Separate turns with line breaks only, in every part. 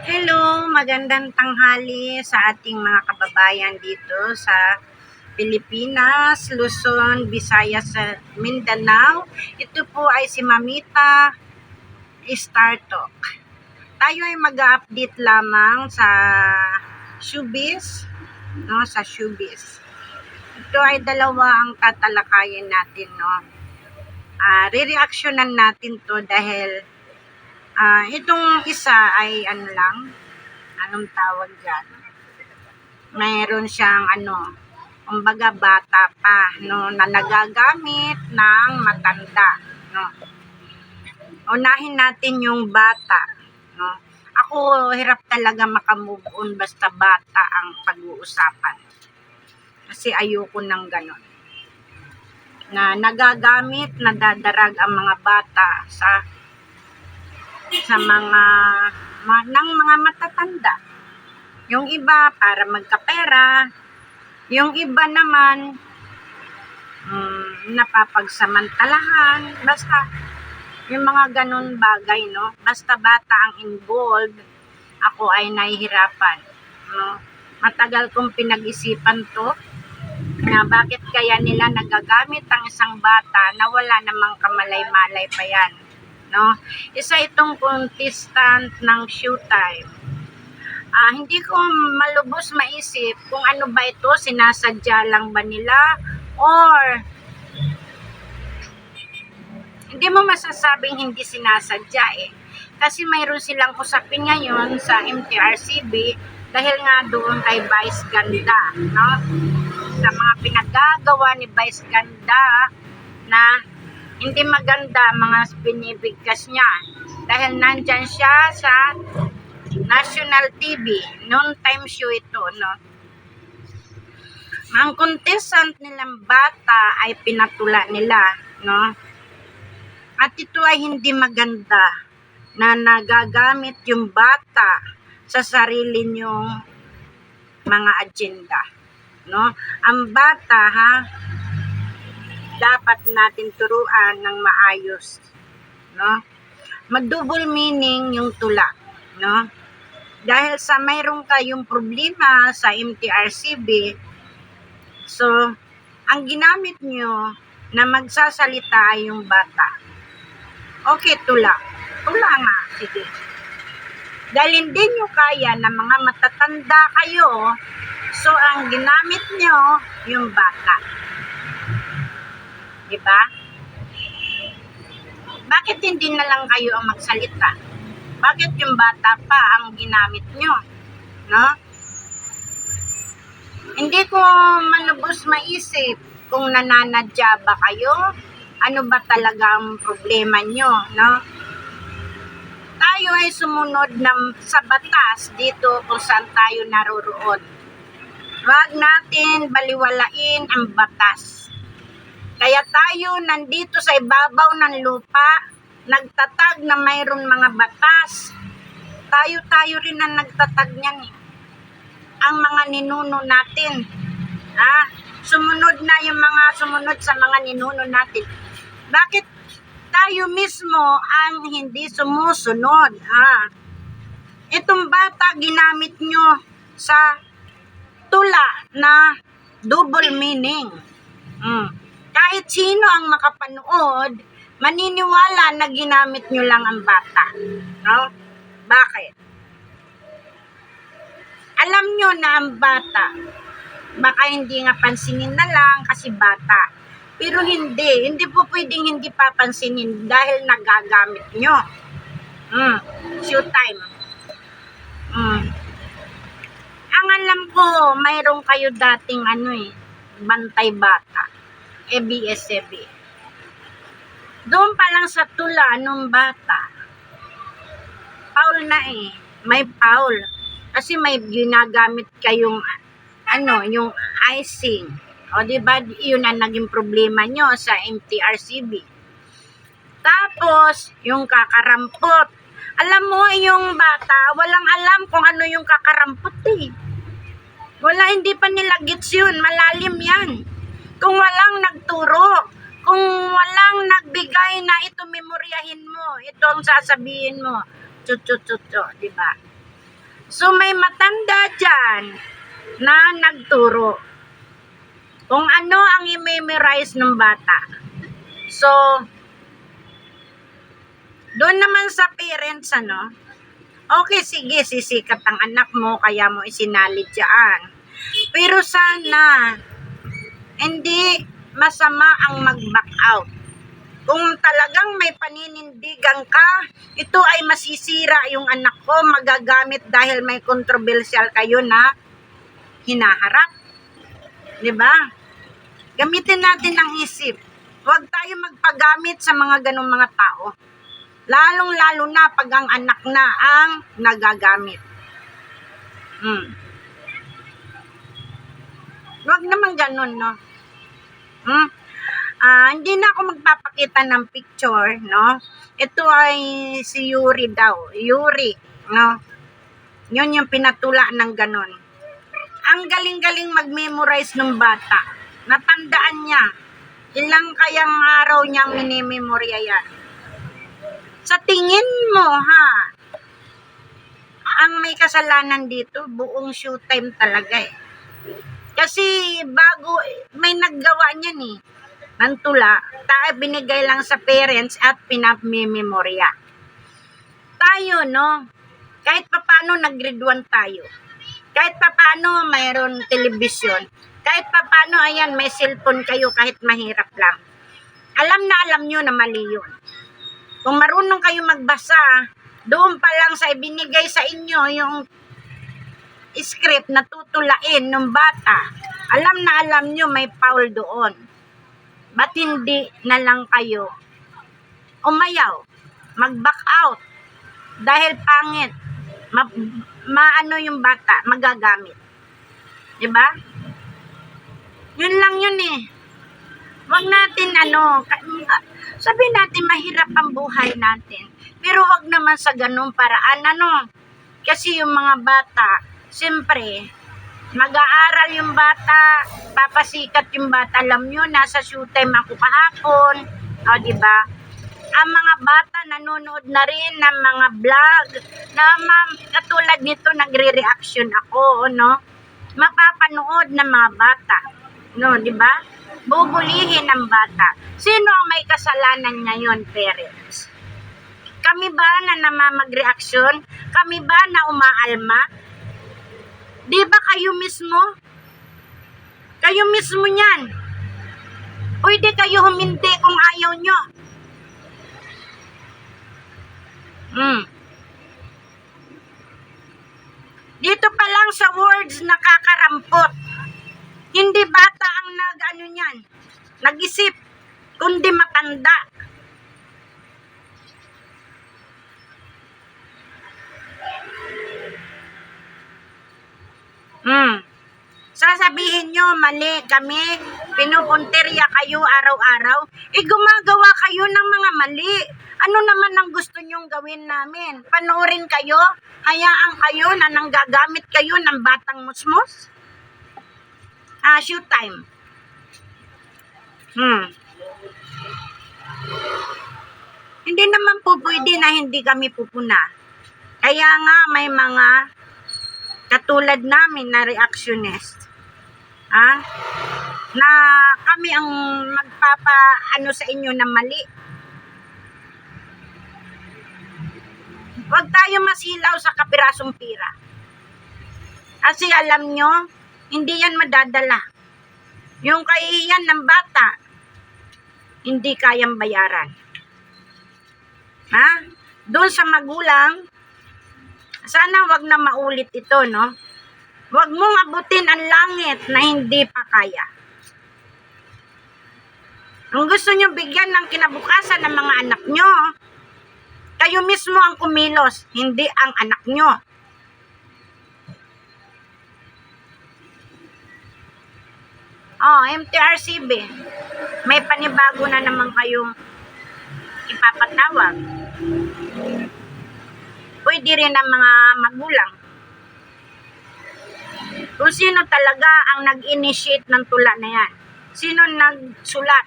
Hello, magandang tanghali sa ating mga kababayan dito sa Pilipinas, Luzon, Visayas, Mindanao. Ito po ay si Mamita Star Talk. Tayo ay mag-update lamang sa showbiz, no, sa showbiz. Ito ay dalawa ang tatalakayin natin, no. Ah, re-reactionan natin to dahil Ah, itong isa ay ano lang, anong tawag diyan? Mayroon siyang ano, kumbaga bata pa, no, na nagagamit ng matanda, no. Unahin natin yung bata, no. Ako hirap talaga makamove on basta bata ang pag-uusapan. Kasi ayoko ng ganon. Na nagagamit, nadadarag ang mga bata sa sa mga ma, ng mga matatanda. Yung iba para magkapera, yung iba naman mm, napapagsamantalahan, basta yung mga ganun bagay, no? Basta bata ang involved, ako ay nahihirapan, no? Matagal kong pinag-isipan to, na bakit kaya nila nagagamit ang isang bata na wala namang kamalay-malay pa yan no? Isa itong contestant ng Showtime. Ah, hindi ko malubos maisip kung ano ba ito, sinasadya lang ba nila or hindi mo masasabing hindi sinasadya eh. Kasi mayroon silang usapin ngayon sa MTRCB dahil nga doon kay Vice Ganda, no? Sa mga pinagagawa ni Vice Ganda na hindi maganda mga binibigkas niya. Dahil nandyan siya sa national TV noon time show ito no? Ang contestant nilang bata ay pinatula nila no? At ito ay hindi maganda na nagagamit yung bata sa sarili niyong mga agenda no? Ang bata ha dapat natin turuan ng maayos. No? Mag-double meaning yung tula. No? Dahil sa mayroong kayong problema sa MTRCB, so, ang ginamit nyo na magsasalita ay yung bata. Okay, tula. Tula nga, sige. Dahil hindi nyo kaya na mga matatanda kayo, so ang ginamit nyo, yung bata. Di ba? Bakit hindi na lang kayo ang magsalita? Bakit yung bata pa ang ginamit nyo? No? Hindi ko manubos maisip kung nananadya ba kayo, ano ba talaga ang problema nyo, no? Tayo ay sumunod ng, sa batas dito kung saan tayo naroroon. Huwag natin baliwalain ang batas. Kaya tayo nandito sa ibabaw ng lupa, nagtatag na mayroon mga batas. Tayo-tayo rin ang nagtatag niyan eh. Ang mga ninuno natin. Ah, sumunod na yung mga sumunod sa mga ninuno natin. Bakit tayo mismo ang hindi sumusunod? Ah, itong bata ginamit nyo sa tula na double meaning. Mm kahit sino ang makapanood, maniniwala na ginamit nyo lang ang bata. No? Bakit? Alam nyo na ang bata, baka hindi nga pansinin na lang kasi bata. Pero hindi, hindi po pwedeng hindi papansinin dahil nagagamit nyo. Mm, showtime. Mm. Ang alam ko, mayroon kayo dating ano eh, bantay bata. ABS-CB. Doon pa lang sa tula nung bata, Paul na eh. May Paul. Kasi may ginagamit kayong ano, yung icing. O di ba yun ang naging problema nyo sa MTRCB. Tapos, yung kakarampot. Alam mo, yung bata, walang alam kung ano yung kakarampot eh. Wala, hindi pa nila gets yun. Malalim yan. Kung walang nagturo, kung walang nagbigay na ito memoryahin mo, ito ang sasabihin mo, chuchuchucho, di ba? So may matanda dyan na nagturo kung ano ang i-memorize ng bata. So, doon naman sa parents, ano, okay, sige, sisikat ang anak mo, kaya mo isinali dyan. Pero sana, hindi masama ang mag-back out. Kung talagang may paninindigan ka, ito ay masisira yung anak ko, magagamit dahil may controversial kayo na hinaharap. 'Di ba? Gamitin natin ang isip. Huwag tayo magpagamit sa mga ganong mga tao. Lalong-lalo na pag ang anak na ang nagagamit. Hmm. Huwag naman ganun, no? Hmm? Ah, hindi na ako magpapakita ng picture, no? Ito ay si Yuri daw. Yuri, no? Yun yung pinatula ng ganun. Ang galing-galing mag-memorize ng bata. Natandaan niya. Ilang kayang araw niyang minimemorya yan. Sa tingin mo, ha? Ang may kasalanan dito, buong showtime talaga eh. Kasi bago, may naggawa niyan eh ng tula, tayo binigay lang sa parents at pinamemorya. Tayo, no? Kahit papano 1 tayo. Kahit papano mayroon telebisyon. Kahit papano, ayan, may cellphone kayo kahit mahirap lang. Alam na alam nyo na mali yun. Kung marunong kayo magbasa, doon pa lang sa ibinigay sa inyo yung script na tutulain ng bata, alam na alam nyo may foul doon. Ba't hindi na lang kayo umayaw, mag-back out, dahil pangit, ma, maano yung bata, magagamit. Diba? Yun lang yun eh. Huwag natin ano, sabihin natin mahirap ang buhay natin. Pero wag naman sa ganung paraan ano. Kasi yung mga bata, siyempre, mag-aaral yung bata, papasikat yung bata. Alam nyo, nasa showtime ako kahapon. O, di ba? Ang mga bata nanonood na rin ng mga vlog na ma'am, katulad nito, nagre-reaction ako, no? Mapapanood ng mga bata. No, di ba? Bubulihin ng bata. Sino ang may kasalanan ngayon, parents? Kami ba na namamag-reaction? Kami ba na umaalma? Di ba kayo mismo? Kayo mismo niyan. Pwede kayo humindi kung ayaw nyo. Hmm. Dito pa lang sa words nakakarampot. Hindi bata ang nag-ano niyan. Nag-isip, kundi matanda. Hmm. Sasabihin nyo, mali kami, pinupunterya kayo araw-araw. Eh, gumagawa kayo ng mga mali. Ano naman ang gusto nyong gawin namin? Panoorin kayo? Hayaan kayo na nanggagamit kayo ng batang musmos? Ah, shoot time. Hmm. Hindi naman po pwede na hindi kami pupuna. Kaya nga may mga katulad namin na reactionist. Ha? Na kami ang magpapa ano sa inyo na mali. Huwag tayo masilaw sa kapirasong pira. Kasi alam nyo, hindi yan madadala. Yung kahihiyan ng bata, hindi kayang bayaran. Ha? Doon sa magulang, sana wag na maulit ito, no? Wag mong abutin ang langit na hindi pa kaya. Kung gusto nyo bigyan ng kinabukasan ng mga anak nyo, kayo mismo ang kumilos, hindi ang anak nyo. Oh, MTRCB. May panibago na naman kayong ipapatawag. Pwede rin ang mga magulang. Kung sino talaga ang nag-initiate ng tula na yan. Sino nagsulat?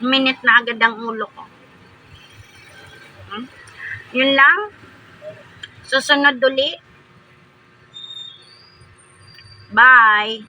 Minute na agad ang ulo ko. Hmm? Yun lang. Susunod uli. Bye.